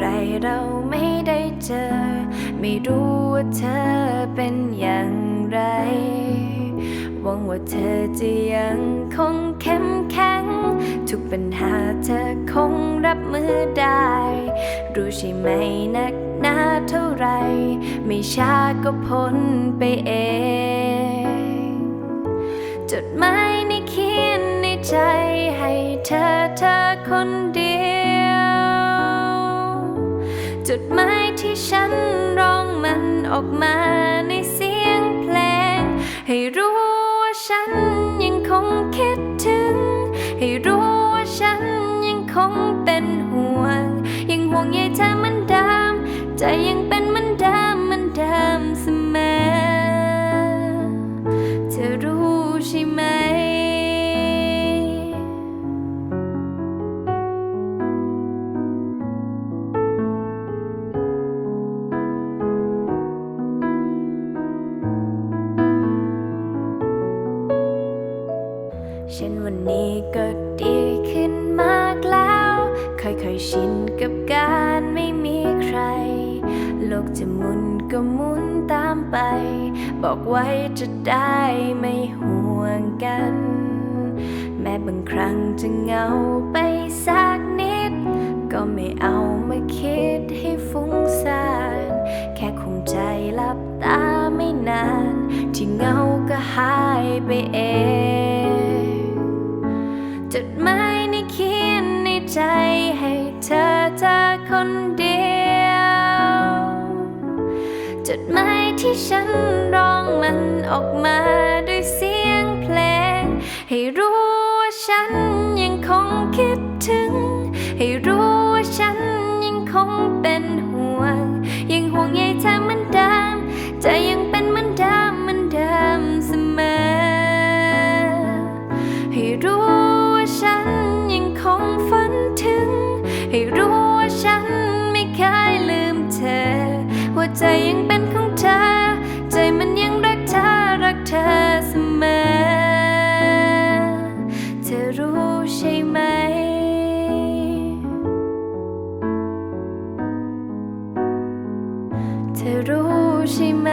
ไรเราไม่ได้เจอ ไม่รู้ว่าเธอเป็นอย่างไร หวังว่าเธอจะยังคงเข้มแข็ง ทุกปัญหาเธอคงรับมือได้ รู้ใช่ไหมนักหนาเท่าไร ไม่ช้าก็พ้นไปเอง จดหมายนี้เขียนในใจให้เธอเธอ ออกมาในเสียงเพลง ให้รู้ว่าฉันยังคงคิดถึง ให้รู้ว่าฉันยังคงเป็นห่วง ยังห่วงใยเธอ วันนี้ก็ดีขึ้นมากแล้ว ค่อยๆชินกับการไม่มีใคร โลกจะหมุนก็หมุนตามไป บอกไว้จะได้ไม่ห่วงกัน แม้บางครั้งจะเหงาไปสักนิด ก็ไม่เอามาคิดให้ฟุ้งซ่าน แค่คงใจหลับตาไม่นาน ที่เหงาก็หายไปเอง ใจให้เธอเธอคนเดียว จดหมายที่ฉันร้องมันออกมาด้วยเสียงเพลง ให้รู้ว่าฉันยังคงคิดถึง ให้รู้ว่าฉันยังคงเป็น ใจยังเป็นของเธอ ใจมันยังรักเธอ รักเธอเสมอ เธอรู้ใช่ไหม เธอรู้ใช่ไหม